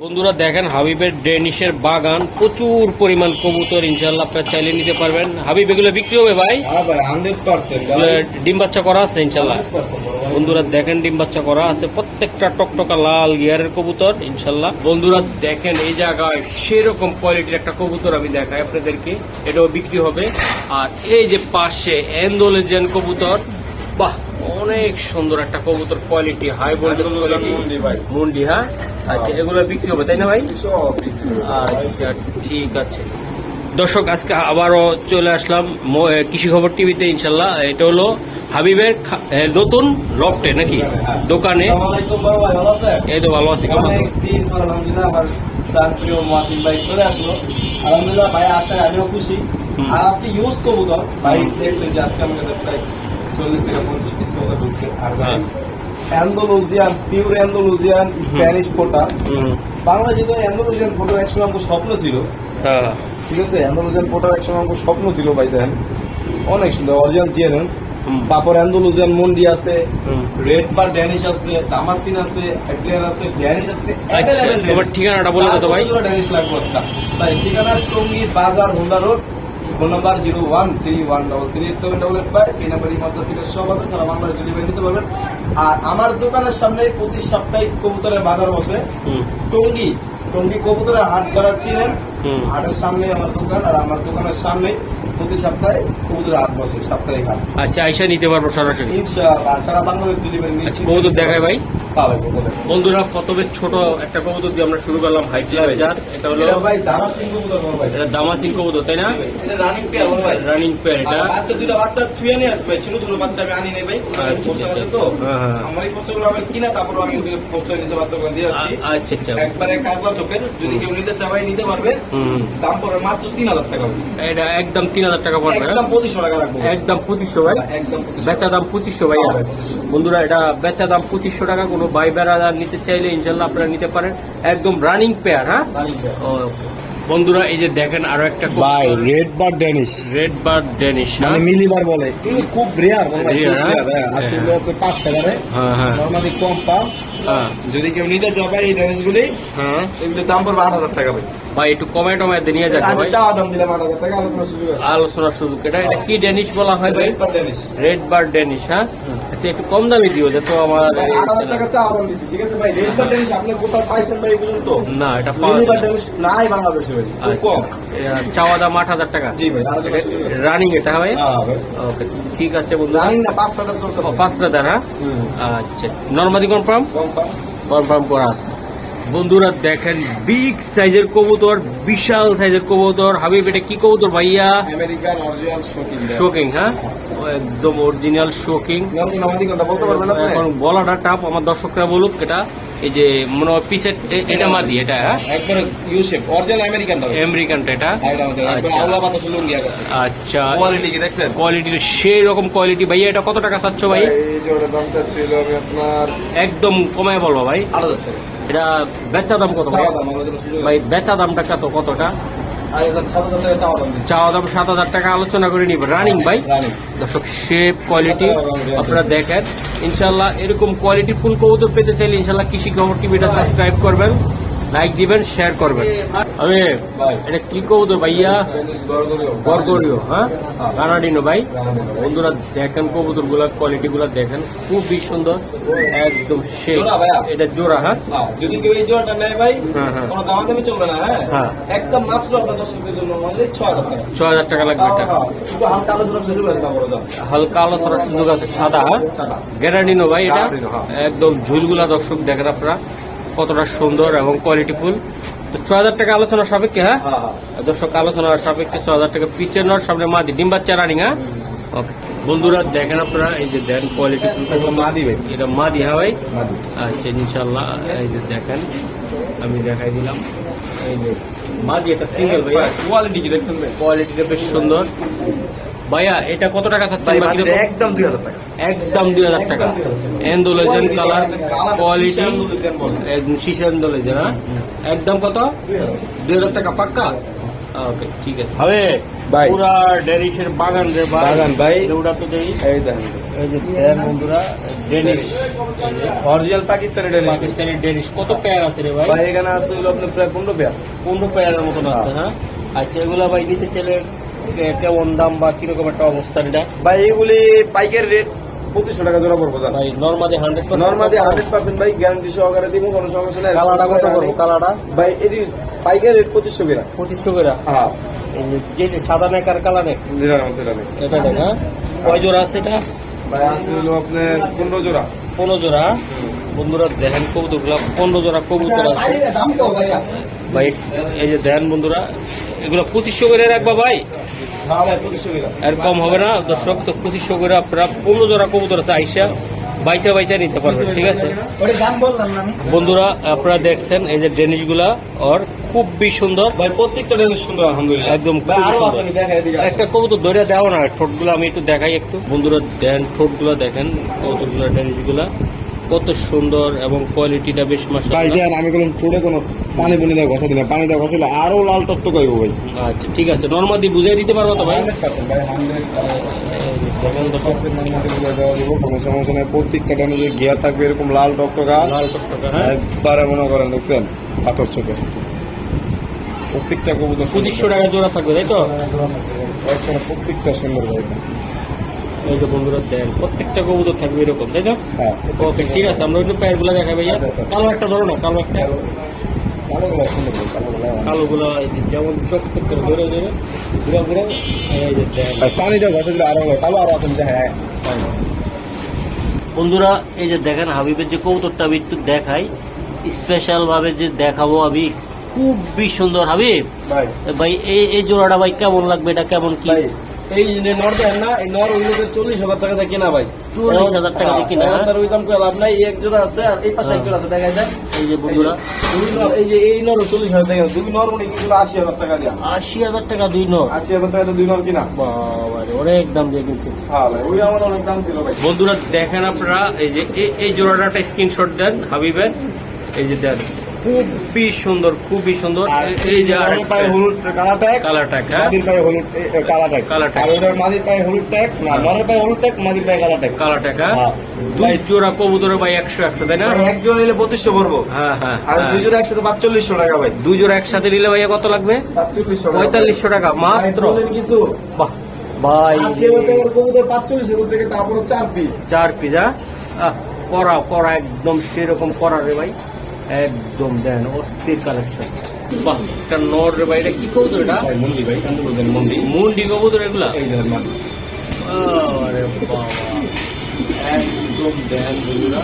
বন্ধুরা দেখেন হাবিবের ডেনিশের বাগান প্রচুর পরিমাণ কবুতর ইনশাল্লাহ আপনারা চাইলে নিতে পারবেন। হাবিব এগুলো বিক্রি হবে ভাই? হ্যাঁ ডিম বাচ্চা করা আছে ইনশাল্লাহ বন্ধুরা দেখেন ডিম বাচ্চা করা আছে প্রত্যেকটা টকটকা লাল গিয়ারের কবুতর ইনশাল্লাহ বন্ধুরা দেখেন এই জায়গায় সেরকম কোয়ালিটির একটা কবুতর আমি দেখাই আপনাদেরকে এটাও বিক্রি হবে। আর এই যে পাশে এন্ডোলেজেন কবুতর বাহ অনেক সুন্দর একটা কবুতর কোয়ালিটি হাই ভোল্টেজ কোয়ালিটি মুন্ডি হ্যাঁ? আচ্ছা এগুলো বিক্রি হবে তাই না ভাই? আচ্ছা ঠিক আছে। দর্শক আজকে আবারও চলে আসলাম কৃষি খবর টিভিতে ইনশাল্লাহ। এটা হলো হাবিবের নতুন লফটে নাকি? দোকানে। এই তো ভালো আছি কেমন আলহামদুলিল্লাহ ভাই চলে আসলো। আলহামদুলিল্লাহ ভাই আসায় আমিও খুশি। আর আজকে ইউজ করব তো ভাই। দেখছেন যে আজকে আমার কাছে চল্লিশ থেকে পঞ্চাশ পিস কবুতর ঢুকছে আর হ্যাঁ। পিওর অ্যান্ডোলুজিয়ান স্প্যানিশ ফোটা। হুম, বাংলাদেশে তো অ্যান্ডোলুজিয়ান ফোটো একসময় আমার স্বপ্ন ছিল। হ্যাঁ। ঠিক আছে? অ্যান্ডোলুজিয়ান ফোটো একসময় আমার স্বপ্ন ছিল ভাই দেখেন অনেক সুন্দর অরিজিনাল হুম। তারপর অ্যান্ডোলুজিয়ান মন্ডি আছে। রেড বার ড্যানিশ আছে দামাসিন আছে এক্লেয়ার আছে ড্যানিশ আছে। আচ্ছা ঠিকানাটা বলে দাও ভাই। ড্যানিশ লাগবে? ভাই ঠিকানা Tongi Bazar Honda road. Phone number zero one three one double three seven double eight five এই নাম্বার ইমার্জেন্সি থেকে সব আছে সারা বাংলাদেশ ডেলিভারি নিতে পারবেন। আর আমার দোকানের সামনে প্রতি সাপ্তাহিক কবুতরের বাজার বসে। টঙ্গী টঙ্গী কবুতরের হাট যারা ছিলেন। হাটের সামনে আমার দোকান আর আমার দোকানের সামনে প্রতি সপ্তাহে কবুতরের হাট বসে সাপ্তাহিক হাট। আচ্ছা আইসা নিতে পারব সরাসরি। ইনশাআল্লাহ সারা বাংলাদেশ ডেলিভারি আচ্ছা কবুতর দেখায় ভাই। বন্ধুরা প্রথমে ছোট একটা কবুতর দিয়ে আমরা শুরু করলাম হাইট জাত এটা হলো ভাই দানা সিং কবুতর ভাই। এটা দামাসিং কবুতর তাই না? এটা রানিং পেয়ার ভাই। রানিং পেয়ার এটা। বাচ্চা দুইটা বাচ্চা থুয়ে নিয়ে আসবে। ছোট ছোট বাচ্চা আমি আনি নাই ভাই। আচ্ছা, পোস্টার আছে আচ্ছা। তো। হ্যাঁ, হ্যাঁ। আমার এই পোস্টারগুলো আমি কিনা তারপর আমি ওদের পোস্টার নিচে বাচ্চাগুলো দিয়ে আসছি। আচ্ছা আচ্ছা। একবারে কাজলা চোখের যদি কেউ নিতে চায় নিতে পারবে। দাম পড়বে মাত্র তিন হাজার টাকা এটা একদম তিন হাজার টাকা পড়বে। একদম পঁচিশশো টাকা রাখব। একদম পঁচিশশো ভাই। একদম বেচা দাম পঁচিশশো ভাই। হ্যাঁ, ভাই, 2500 বন্ধুরা এটা বেচা দাম পঁচিশশো টাকা কোনো বাই বেড়া নিতে চাইলে ইনশাল্লাহ আপনারা নিতে পারেন। একদম রানিং পেয়ার হ্যাঁ? বন্ধুরা এই যে দেখেন আরও একটা ভাই red bar danish red bar danish মানে মিলিবার বলে। কিন্তু খুব রেয়ার Rare, হ্যাঁ? আসলে পাঁচ টাকারে। হ্যাঁ হ্যাঁ। নর্মালি কম পাও। হ্যাঁ। যদি কেউ নিতে চায় এই ডেনিশ গুলি হ্যাঁ। এগুলোর দাম পড়বে আট হাজার টাকা ভাই। ভাই একটু কমে টমায় দিয়ে নিয়ে যাচ্ছে আচ্ছা ভাই। দাম আলোচনা সুযোগ আছে আলোচনার সুযোগ এটা এটা কি ডেনিশ বলা হয় ভাই? রেড রেড বার ডেনিশ হ্যাঁ? আচ্ছা একটু কম দামি দিও আমার টাকা চাওয়া দাম দিচ্ছি ঠিক আছে ভাই? রেড ড্যামেজ আপনি কোথাও পাইছেন ভাই বুঝুন তো না এটা পাওয়া না। ড্যামেজ নাই বাংলাদেশে ভাই খুব কম। আচ্ছা, চাওয়া দাম আট হাজার টাকা। জি ভাই। রানিং এটা ভাই? হ্যাঁ ওকে ঠিক আছে বন্ধু। জানি না চলতেছে। হ্যাঁ? আচ্ছা নর্মাদি কনফার্ম কনফার্ম করা আছে বন্ধুরা দেখেন বিগ সাইজের কবুতর বিশাল সাইজের কবুতর। হাবিব এটা কি কবুতর ভাইয়া? আমেরিকান অরিজিনাল শোকিং শোকিং হ্যাঁ? একদম অরিজিনাল শোকিং নাম আমাদের কথা বলতে পারবেন আপনি? এখন বলাটা টাপ আমার দর্শকরা বলুক এটা এই যে মনে হয় পিসের এটা মাদি এটা হ্যাঁ? একবারে ইউ শেপ অরিজিনাল আমেরিকান আমেরিকানটা এটা? আচ্ছা। আকাশে। আচ্ছা। কোয়ালিটি কি দেখছেন? কোয়ালিটির সেই রকম কোয়ালিটি ভাইয়া এটা কত টাকা চাচ্ছ ভাই? এই যে ওটা দামটা ছিল আমি আপনার একদম কমায় বলব ভাই। আট হাজার টাকা। এটা বেচা দাম কত ভাই। বেচা দামটা কত কতটা? চাওয়া দাম সাত হাজার টাকা আলোচনা করে নিব। রানিং ভাই। দর্শক শেপ কোয়ালিটি আপনারা দেখেন। ইনশাল্লাহ এরকম কোয়ালিটি ফুল কবুতর পেতে চাইলে ইনশাল্লাহ কৃষি খবর টিভিটা সাবস্ক্রাইব করবেন। লাইক দিবেন শেয়ার করবেন। আমি এটা কি কবুতর ভাইয়া? স্প্যানিশ হ্যাঁ। কানাডিনো ভাই। বন্ধুরা দেখেন কবুতরগুলা কোয়ালিটি গুলা দেখেন খুবই সুন্দর একদম শেপ এটা জোড়া হ্যাঁ? যদি কেউ এই জোড়াটা নেয় ভাই হ্যাঁ, হ্যাঁ। কোনো দামাদামি চলবে না হ্যাঁ? হ্যাঁ। একদম মাত্র আপনার দর্শকদের জন্য মানলে ছ হাজার টাকা। ছ হাজার টাকা লাগবে এটা। হালকা আলোচনা সুযোগ আছে দাম হালকা আলোচনার সুযোগ আছে সাদা হ্যাঁ? সাদা। গ্যারান্টিনো ভাই এটা। একদম ঝুলগুলা দর্শক দেখেন আপনারা। কতটা সুন্দর এবং কোয়ালিটিফুল তো ছ হাজার টাকা আলোচনা সাপেক্ষে হ্যাঁ? হ্যাঁ হ্যাঁ। দর্শক আলোচনার সাপেক্ষে ছ হাজার টাকা পিছের নর সামনে মাদি ডিম বাচ্চা রানিং হ্যাঁ? ওকে বন্ধুরা দেখেন আপনারা এই যে দেন কোয়ালিটি এগুলো মা দিবে এটা মাদি হ্যাঁ ভাই? আচ্ছা ইনশাল্লাহ এই যে দেখেন আমি দেখাই দিলাম। এই যে মাদি এটা সিঙ্গেল ভাইয়া কোয়ালিটি কি দেখছেন কোয়ালিটিটা বেশ সুন্দর। ভাইয়া এটা কত টাকা চাচ্ছেন? একদম দুই হাজার টাকা। একদম দুই হাজার টাকা। একদম 2000 এন্ডোলেজেন কালার কোয়ালিটি শিশা এন্ডোলেজেন হ্যাঁ? একদম কত? দুই হাজার টাকা পাক্কা? ওকে ঠিক আছে। হবে ভাই। পুরা ডেনিশের বাগান রে ভাই। বাগান ভাই। ওটা তো দেই। এই দেখেন এই যে দেন বন্ধুরা danish. Original Pakistani danish. Pakistani danish. কত পেয়ার আছে রে ভাই? ভাই এখানে আছে হলো আপনার প্রায় পেয়ার পেয়ারের মতন আছে হ্যাঁ। আচ্ছা এগুলা ভাই নিতে কেমন দাম বা কীরকম একটা অবস্থা এটা ভাই এগুলি পাইকারি রেট পঁচিশশো টাকা জোড়া পড়ব জান। ভাই normally hundred normally hundred percent ভাই গ্যারান্টি সহকারে দিব কোনো সমস্যা নাই। কালারটা কত করব? কালারটা? ভাই এটি পাইকারি রেট পঁচিশশো কিনা পঁচিশশো করে? হ্যাঁ। যে- যে সাদা নেকার কালার নেক যেটা নাম সেটা নেই এটা দেখ হ্যাঁ? কয় জোড়া আছে এটা? ভাই আছে হলো আপনার পনেরো জোড়া। পনেরো জোড়া? বন্ধুরা দেখেন কবুতরগুলা পনেরো জোড়া কবুতর আছে। ভাই এই যে দেখেন বন্ধুরা এগুলো পঁচিশশো করে রাখবা ভাই? আর কম হবে না। দর্শক তো পঁচিশশো করে আপনারা পনেরো জোড়া কবুতর আছে আইসা বাইসা বাইসা নিতে পারবেন ঠিক আছে? বন্ধুরা আপনারা দেখছেন এই যে ডেনিশগুলা ওর খুবই সুন্দর। ভাই প্রত্যেকটা ড্রেস সুন্দর আলহামদুলিল্লাহ। একদম একটা কবুতর ধরে দেওয়া না ঠোঁটগুলো আমি একটু দেখাই একটু। বন্ধুরা দেন ঠোঁট দেখেন কবুতরগুলো ডেনিশগুলা কত সুন্দর এবং কোয়ালিটিটা বেশ মাসা ভাই দেন আমি কোনো ছোটে কোনো পানি বুনি দেওয়া ঘষা দিলাম। পানি দেওয়া ঘষলে আরও লাল টকটক হইব ভাই। আচ্ছা ঠিক আছে। নর্মাদি বুঝাই দিতে পারব তো ভাই? কোনো সমস্যা নাই। প্রত্যেকটা ডানে যে গিয়ার থাকবে এরকম লাল টকটকা লাল টকটকা হ্যাঁ। একবারে মনে করেন দেখছেন? পাথর চোখে। প্রত্যেকটা কবুতর পঁচিশশো টাকা জোড়া থাকবে তাই তো? প্রত্যেকটা সুন্দর ভাই। এই যে বন্ধুরা দেন প্রত্যেকটা কবুতর থাকবে এরকম তাই তো? হ্যাঁ ওকে ঠিক আছে আমরা ওই পায়েরগুলা দেখাই ভাইয়া। আচ্ছা, আচ্ছা। কালো একটা ধরো না কালো একটা। কালোগুলো যেমন চোখ চোখ করে ধরে ধরে। ঘুরে ঘুরে। এই যে দেন। ভাই পানি দেওয়া ঘষা দিলে আরও কালো আরও আছে হ্যাঁ। বন্ধুরা এই যে দেখেন হাবিবের যে কৌতুকটা আমি একটু দেখাই স্পেশাল ভাবে যে দেখাবো আমি খুবই সুন্দর হাবিব। ভাই। এই এই জোড়াটা ভাই কেমন লাগবে এটা কেমন কি? এই নর দেন না এই নর ওই লোকের চল্লিশ হাজার টাকা দিয়ে কেনা ভাই। চল্লিশ হাজার টাকা দিয়ে কিনা? হ্যাঁ, তার ওই দাম করে লাভ নাই এই এক জোড়া আছে আর এই পাশে এক জোড়া আছে দেখা যায় এই যে বন্ধুরা। দুই নর এই যে এই নর চল্লিশ হাজার টাকা দুই নর মানে কিন্তু আশি হাজার টাকা দিয়া? আশি হাজার টাকা দুই নয় আশি হাজার টাকা দুই নর কিনা? বাবা অনেক দাম দিয়ে কিনছে। হ্যাঁ ওই আমার অনেক দাম ছিল ভাই। বন্ধুরা দেখেন আপনারা এই যে এই- এই জোড়াটা একটা স্ক্রিনশট দেন হাবিবের। এই যে দেন। খুবই সুন্দর খুবই সুন্দর। এই- যে পায়ে হলুদ ট্যাগ কালার হ্যাঁ? মাদির পায়ে হলুদ এ, এ, ট্যাগ কালা ট্যাগ। আর ওটার মাদির পায়ে হলুদ ট্যাগ না নরের পায়ে হলুদ ট্যাগ মাদির পায়ে কালা ট্যাগ কালার টাক হ্যাঁ? হ্যাঁ। দুই জোড়া কবুতরের ভাই একশো একশো তাই না? ভাই, এক জোড়া নিলে পঁচিশশো পড়ব। হ্যাঁ হ্যাঁ আর হ্যাঁ। দুই জোড়া একসাথে পাঁচচল্লিশশো টাকা ভাই। দুই জোড়া একসাথে নিলে ভাইয়া কত লাগবে? পঁয়তাল্লিশশো টাকা মাত্র? কিছু। বাহ ভাই। আশি হাজার পাঁচচল্লিশ থেকে তারপর চার পিস চার পিজা করা করা একদম সেরকম করা রে ভাই। একদম দেন অস্থির কালেকশন বাহ একটা নর রে ভাই এটা কি কবুতর এটা? ভাই ভাই কান্দু বলছেন মন্দি মুন্ডি। কবুতর এগুলা? এই যে মাদি আরে বাবা। একদম দেন বন্ধুরা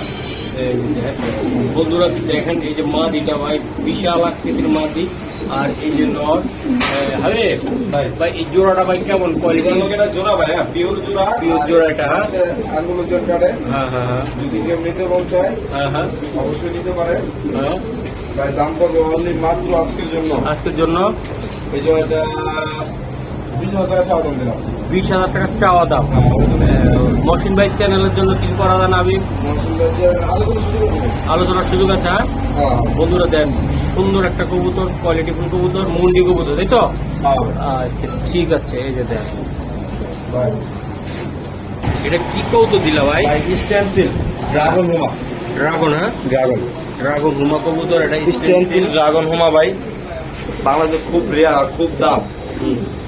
বন্ধুরা দেখেন এই যে মাদিটা ভাই বিশাল আকৃতির মাদি আর এই যে নর। আরে ভাই। ভাই এই জোড়াটা ভাই কেমন কোয়ালিটি এটা জোড়া ভাই হ্যাঁ পিওর জোড়া। Pure জোড়া এটা, হ্যাঁ? আঙ্গুলো জোর কাটে। হ্যাঁ হ্যাঁ হ্যাঁ। যদি কেউ নিতে মন চায় হ্যাঁ হ্যাঁ। অবশ্যই নিতে পারে। ভাই দাম পড়বে অনলি মাত্র আজকের জন্য। আজকের জন্য? এই যে বিশ হাজার টাকা চাওয়া দাম দিলাম। বিশ হাজার টাকা চাওয়া দাম। মহসিন ভাই চ্যানেলের জন্য কিছু করা যায় না আমি আলোচনার সুযোগ আছে হ্যাঁ? হ্যাঁ। বন্ধুরা দেন সুন্দর একটা কবুতর কোয়ালিটিফুল কবুতর মুন্ডি কবুতর তাই তো? হ্যাঁ। আচ্ছা ঠিক আছে এই যে দেন এটা কি কবুতর দিলা ভাই? স্ট্যান্সিল ড্রাগন ড্রাগন হ্যাঁ? ড্রাগন ড্রাগন হুমা কবুতর এটা স্ট্যান্সিল ড্রাগন হুমা ভাই। বাংলাদেশে খুব রেয়ার আর খুব দাম।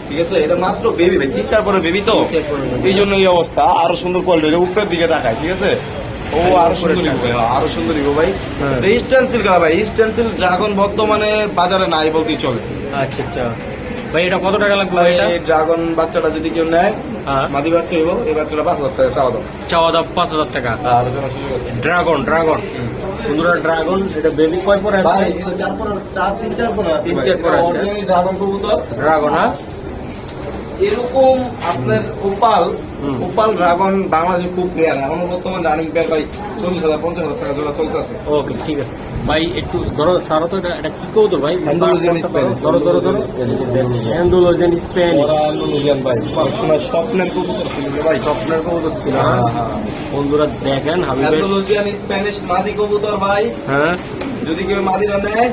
ঠিক আছে? এটা মাত্র বেবি ভাই তিন চার পরে বেবি তো। এই জন্য এই অবস্থা। আরও সুন্দর কোয়ালিটি উপরের দিকে তাকায় ঠিক আছে? ও আরও সুন্দর ভাই আরও সুন্দর ভাই। হ্যাঁ। স্টেন্সিল কালা ভাই স্টেন্সিল ড্রাগন বর্তমানে বাজারে নাই বলতেই চলে। আচ্ছা আচ্ছা। ভাই এটা কত টাকা লাগবে এটা? এই ড্রাগন বাচ্চাটা যদি কেউ নেয় হ্যাঁ। মাদি বাচ্চা হইব এই বাচ্চাটা পাঁচ হাজার টাকা চাওয়া দাম চাওয়া দাম পাঁচ হাজার টাকা। ড্রাগন ড্রাগন বন্ধুরা ড্রাগন এটা বেবি কয় পরে আছে তিন চার পরে আছে তিন ভাই। চার পরে আছে। original ড্রাগন ড্রাগন হ্যাঁ এরকম আপনার ওপাল। ওপাল ড্রাগন বাংলাদেশে খুব রেয়ার এখন বর্তমানে রানিং ভাই চল্লিশ হাজার পঞ্চাশ হাজার টাকা জোড়া চলতেছে ওকে ঠিক আছে ভাই একটু ধরো সারা তো এটা এটা কি কবুতর ভাই? Andalusian Spanish, ধরো ধরো ধরো। Spanish. স্প্যানিশ ভাই। সবসময় স্বপ্নের কবুতর ছিল ভাই। স্বপ্নের কবুতর ছিল। হ্যাঁ, হ্যাঁ? হ্যাঁ। বন্ধুরা দেখেন হাবিবের অ্যান্ডোলজিয়ান স্প্যানিশ মাদি কবুতর ভাই। হ্যাঁ। যদি কেউ মাদিরা নেয়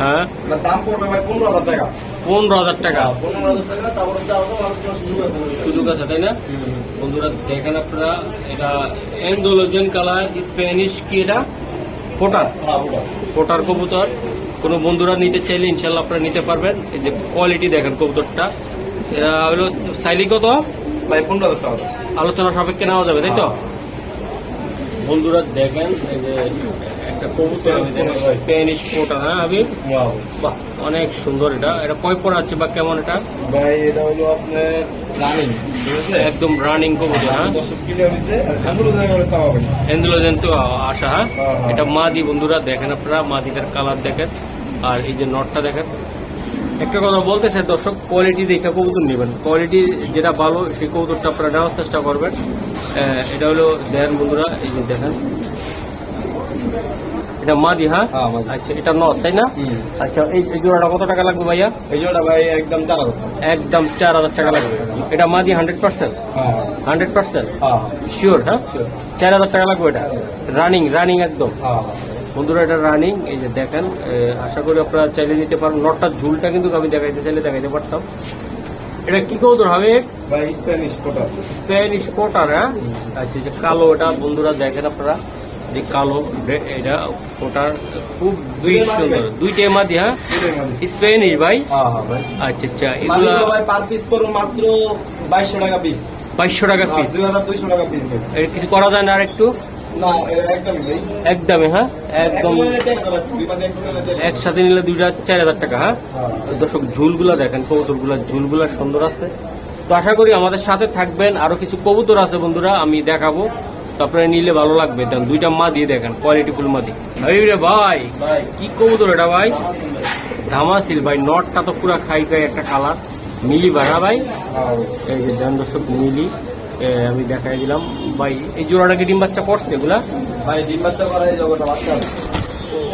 হ্যাঁ। দাম পড়বে ভাই পনেরো হাজার টাকা। পনেরো হাজার টাকা। পনেরো হাজার টাকা তারপরে চাওয়া দাম আলোচনার সুযোগ আছে তাই না? বন্ধুরা দেখেন আপনারা এটা এন্ডোলোজেন কালার স্প্যানিশ কি এটা? কোটার ফোটার কবুতর। কোনো বন্ধুরা নিতে চাইলে ইনশাল্লাহ আপনারা নিতে পারবেন। এই যে কোয়ালিটি দেখেন কবুতরটা। এরা হলো সাইলি কত? ভাই পনেরো আলোচনা সাপেক্ষে নেওয়া যাবে তাই তো? বন্ধুরা দেখেন এই যে একটা কবুতর স্প্যানিশ ফোটার হ্যাঁ আমি বাহ অনেক সুন্দর এটা। এটা কয় পর আছে বা কেমন এটা? ভাই এটা হলো আপনার রানিং ঠিক আছে? একদম রানিং কবুতর হ্যাঁ? হয়েছে তো আসা হ্যাঁ? হ্যাঁ, হ্যাঁ। এটা মাদি বন্ধুরা দেখেন আপনারা মাদিটার কালার দেখেন। আর এই যে নটটা দেখেন। একটা কথা বলতে চাই দর্শক কোয়ালিটি দেখে কবুতর নেবেন। কোয়ালিটি যেটা ভালো সেই কবুতরটা আপনারা নেওয়ার চেষ্টা করবেন। এটা হলো দেখেন বন্ধুরা এই যে দেখেন। এটা মাদি হ্যাঁ? হ্যাঁ, আচ্ছা এটা নট তাই না? আচ্ছা এই জোড়াটা কত টাকা লাগবে ভাইয়া? এই জোড়া ভাই একদম চার হাজার একদম চার হাজার টাকা লাগবে। এটা মাদি হান্ড্রেড পার্সেন্ট হ্যাঁ হান্ড্রেড পার্সেন্ট হ্যাঁ। শিওর হ্যাঁ? চার হাজার টাকা লাগবে এটা? রানিং রানিং একদম? হ্যাঁ বন্ধুরা এটা রানিং এই যে দেখেন আশা করি আপনারা চাইলে নিতে পারেন। নটটার ঝুলটা কিন্তু আমি দেখাইতে চাইলে দেখাইতে পারতাম। এটা কি কৌতর হবে ভাই স্প্যানিশ কোটা স্প্যানিশ কোটার হ্যাঁ? আচ্ছা যে কালো এটা বন্ধুরা দেখেন আপনারা। যে কালো এটা কোটার খুব দুই সুন্দর। ভাই? দুইটাই মাদি হ্যাঁ? স্প্যানিশ ভাই? হ্যাঁ হ্যাঁ ভাই। আচ্ছা আচ্ছা এগুলা ভাই পার পিস পড়বে মাত্র বাইশশো টাকা পিস বাইশশো টাকা পিস দুই হাজার দুইশো টাকা পিস এর কিছু করা যায় না আর একটু একদমই হ্যাঁ? একদম। একসাথে নিলে দুইটা চার হাজার টাকা হ্যাঁ? হ্যাঁ। দর্শক ঝুলগুলা দেখেন কবুতরগুলা ঝুলগুলা সুন্দর আছে। তো আশা করি আমাদের সাথে থাকবেন। আরও কিছু কবুতর আছে বন্ধুরা আমি দেখাবো। আপনারা নিলে ভালো লাগবে। দুইটা মা দিয়ে দেখেন কোয়ালিটি ফুল দিয়ে। এই রে ভাই, কি কবুতর এটা ভাই। ধামাসিল ভাই, নটটা তো পুরা খাই খাই একটা কালার মিলি ভাড়া ভাই। এই যে দর্শক, মিলি। আমি দেখাই দিলাম। ভাই, এই জোড়াটা কি ডিম বাচ্চা করছে এগুলা? ভাই, ডিম বাচ্চা করা এই জগৎটা বাচ্চা।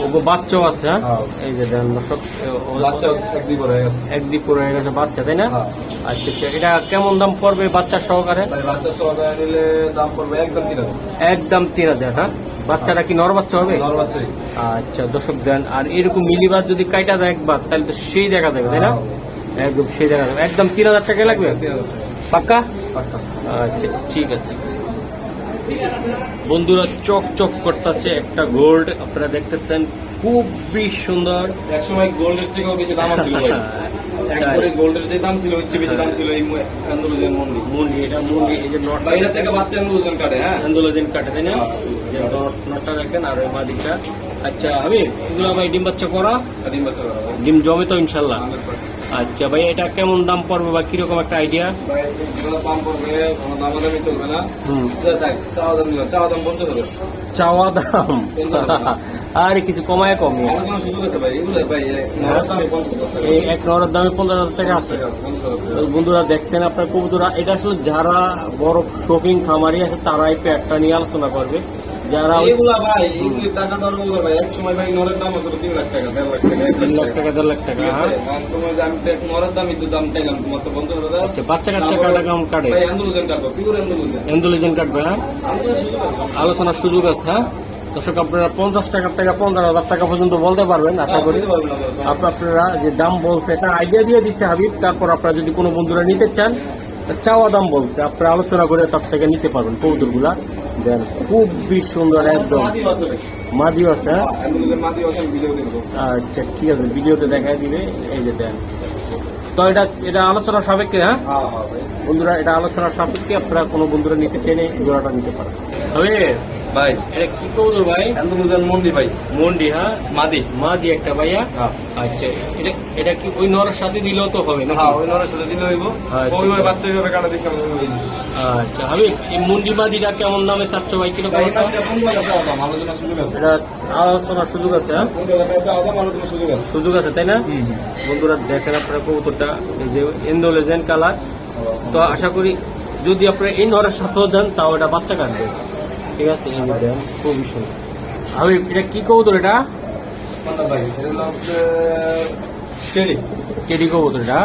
ওগো বাচ্চাও আছে হ্যাঁ? হ্যাঁ। এই যে দেন দর্শক বাচ্চা এক দুই বড় গেছে। হয়ে গেছে বাচ্চা তাই না? হ্যাঁ। আচ্ছা আচ্ছা এটা কেমন দাম পড়বে বাচ্চা সহকারে? বাচ্চা সহকারে নিলে দাম পড়বে একদম তিন হাজার। একদম তিন হাজার হ্যাঁ? বাচ্চাটা কি নর বাচ্চা হবে? নর বাচ্চাই। আচ্ছা দর্শক দেন আর এরকম মিলিবার যদি কাইটা দেয় একবার তাহলে তো সেই দেখা যাবে তাই না? একদম সেই দেখা যাবে। একদম তিন হাজার টাকা লাগবে। পাক্কা? পাক্কা। আচ্ছা ঠিক আছে। বন্ধুরা চক চক করতেছে একটা গোল্ড আপনারা দেখতেছেন খুবই সুন্দর। এক সময় গোল্ডের থেকেও বেশি দাম ছিল একবারে গোল্ডের যে দাম ছিল হচ্ছে বেশি দাম ছিল এই আন্দোলনের মন্ডি। মুন্ডি এটা মুন্ডি এই যে নট বাইরে থেকে বাচ্চা আন্দোলন কাটে হ্যাঁ? আন্দোলন কাটে তাই না? হ্যাঁ। যে নটটা দেখেন আর ওই মাদিকটা আচ্ছা আমি এগুলো ডিম বাচ্চা করা? ডিম বাচ্চা করা ডিম জমে তো ইনশাল্লাহ। 100% আচ্ছা ভাই এটা কেমন দাম পড়বে বা কীরকম একটা আইডিয়া দাম পড়বে চলবে না। দেখ চাওয়া দাম নিলাম চাওয়া দাম পঞ্চাশ হাজার। চাওয়া দাম? আর কিছু কমায় কমে। এই এক নরের দামে পনেরো হাজার টাকা আছে। বন্ধুরা দেখছেন আপনার কবুতরা? এটা আসলে যারা বড় শপিং খামারি আছে তারাই প্যাকটা নিয়ে আলোচনা করবে। যারা ওই ভাই এগুলি টাকা দর ওগুলো ভাই? এক সময় ভাই নরের দাম আছে তিন লাখ টাকা দেড় লাখ টাকা তিন লাখ লাখ টাকা। দেড় লাখ টাকা ঠিক আছে? হ্যাঁ? কারণ তোমার আমি তো এক নরের দামই তো দাম চাইলাম তোমার তো পঞ্চাশ হাজার। আচ্ছা বাচ্চা কাচ্চা কাটা কেমন কাটে। ভাই আন্দোলন কাটবো পিওর আন্দোলন এন্ডোলিজেন কাটবে হ্যাঁ? আন্দোলন সুযোগ আছে আলোচনার সুযোগ আছে হ্যাঁ? দর্শক আপনারা পঞ্চাশ টাকার থেকে পনেরো হাজার টাকা পর্যন্ত বলতে পারবেন আশা করি। আপনারা। যে দাম বলছে এটা আইডিয়া দিয়ে দিচ্ছে হাবিব। তারপর আপনারা যদি কোনো বন্ধুরা নিতে চান চাওয়া দাম বলছে। আপনারা আলোচনা করে তার থেকে নিতে পারবেন কৌতুকগুলা দেন খুবই সুন্দর একদম। মাদি আছে হ্যাঁ? আচ্ছা ঠিক আছে ভিডিওতে দেখা দিবে। এই যে দেন। তো এটা এটা আলোচনা সাপেক্ষে হ্যাঁ? হ্যাঁ হ্যাঁ বন্ধুরা এটা আলোচনার সাপেক্ষে আপনারা কোনো বন্ধুরা নিতে চেনে জোড়াটা নিতে পারেন। তবে ভাই। এটা কি কৌতুক ভাই? আন্দোলন মন্ডি ভাই। মন্ডি হ্যাঁ? মাদি। মাদি একটা ভাইয়া? হ্যাঁ। আচ্ছা এটা এটা কি ওই নরের সাথে দিলেও তো হবে না হ্যাঁ ওই নরের সাথে দিলে হইব। আচ্ছা, ওই ভাই আচ্ছা। বাচ্চা হিসেবে কাটা দেখতে আচ্ছা আমি এই মুন্ডি মাদিটা কেমন দামে চাচ্ছ ভাই? কীরকম? এটা দাম? আলোচনার সুযোগ আছে? সুযোগ আছে হ্যাঁ? তাই না? বন্ধুরা দেখেন আপনারা কবুতরটা এই যে এন্ডোলেজেন কালার তো আশা করি যদি আপনারা এই নরের সাথেও দেন তাও এটা বাচ্চা কাটবে। ঠিক আছে এই যে দেন খুবই সুন্দর। আমি এটা কি কবুতর এটা? কোনটা ভাই এটা হচ্ছে টেডি। কবুতর এটা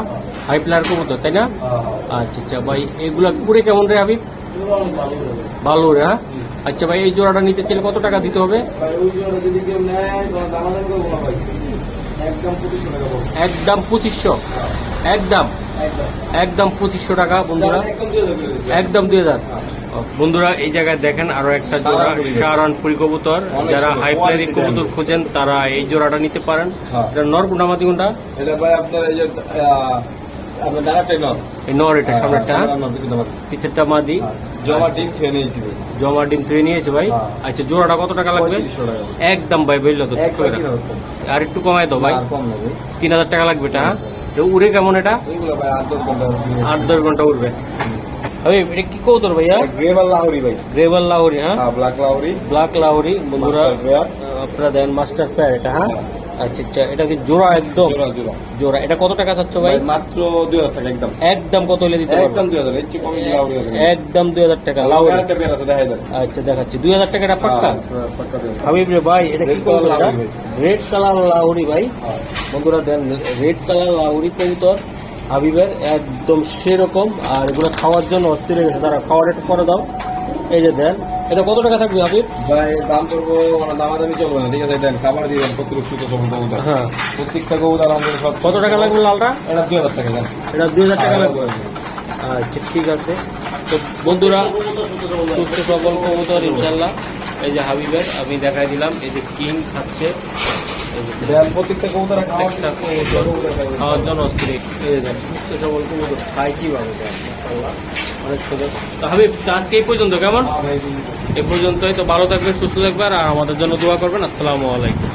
হাই প্লেয়ার কবুতর তাই না? হ্যাঁ। আচ্ছা আচ্ছা ভাই এগুলা পুরে কেমন রে হাবিব ভালো রে। হ্যাঁ? আচ্ছা ভাই এই জোড়াটা নিতে চাইলে কত টাকা দিতে হবে? একদম একদম পঁচিশশো? একদম? একদম। পঁচিশশো টাকা বন্ধুরা। একদম দিয়ে দেবে একদম দুই হাজার। বন্ধুরা এই জায়গায় দেখেন আরও একটা জোড়া শাহরানপুরি। কবুতর। যারা হাই quality কবুতর। খোঁজেন তারা এই জোড়াটা নিতে পারেন। হ্যাঁ। এটা নর কোনটা এটা ভাই আপনার এই যে নর এটা সামনেরটা। সামনের নর, পিছনের নর। পিছেরটা মাদি। হ্যাঁ, জমা ডিম খেয়ে নিয়েছি জমা ডিম নিয়েছে ভাই। হ্যাঁ। আচ্ছা জোড়াটা কত টাকা লাগবে? একদম ভাই বলল তো। আর একটু কমায় দাও ভাই। তিন হাজার টাকা লাগবে এটা হ্যাঁ? তো উড়ে কেমন এটা? আট দশ ঘণ্টা আট দশ ঘণ্টা উড়বে। ভাই এটা কি কৌতর ভাইয়া? গ্রেভার লাহোরি ভাই। রেবাল লাহোরি হ্যাঁ? হ্যাঁ ব্ল্যাক লাহোরি। ব্ল্যাক লাহোরি বন্ধুরা। আপনারা দেন মাস্টার প্যার এটা হ্যাঁ? আচ্ছা আচ্ছা এটা কি জোড়া একদম? জোড়া জোড়া। জোড়া এটা কত টাকা চাচ্ছ ভাই? মাত্র দুই হাজার টাকা একদম। একদম কত হলে দিতে একদম দুই হাজার ইচ্ছে কমে আছে একদম দুই হাজার টাকা লাউরি আরেকটা পেয়ার আছে দেখাই আচ্ছা দেখাচ্ছি। দুই হাজার টাকাটা পাক্কা? হ্যাঁ, পাক্কা হাবিব রে ভাই এটা কি কবুতর রেড কালার লাউরি ভাই। হ্যাঁ। বন্ধুরা দেন রেড কালার লাউরি কবুতর। হাবিবের একদম সেরকম আর এগুলো খাওয়ার জন্য অস্থির হয়ে গেছে। তারা খাওয়ার একটু করে দাও। এই যে দেন এটা কত টাকা থাকবে হাবিব? ভাই দাম করব দামাদামি চলবে না ঠিক আছে দেন খাবার দিবেন প্রত্যেক সুতো সব কবুতর হ্যাঁ। প্রত্যেকটা কবুতর আমাদের সব কত টাকা লাগবে লালটা? এটা দুই হাজার টাকা দেন। এটা দুই হাজার টাকা লাগবে। আচ্ছা ঠিক আছে। তো বন্ধুরা সুস্থ সবল কবুতর ইনশাল্লাহ এই যে হাবিবের আমি দেখাই দিলাম এই যে কিং খাচ্ছে। দেন প্রত্যেকটা কবুতর খাওয়ার জন্য অস্থির এই যে দেন, সুস্থ সবল কবুতর খায় কীভাবে অনেক সুন্দর। তো হাবিব আজকে এই পর্যন্ত কেমন? এ পর্যন্তই তো ভালো থাকবেন সুস্থ থাকবেন আর আমাদের জন্য দোয়া করবেন। আসসালামু আলাইকুম।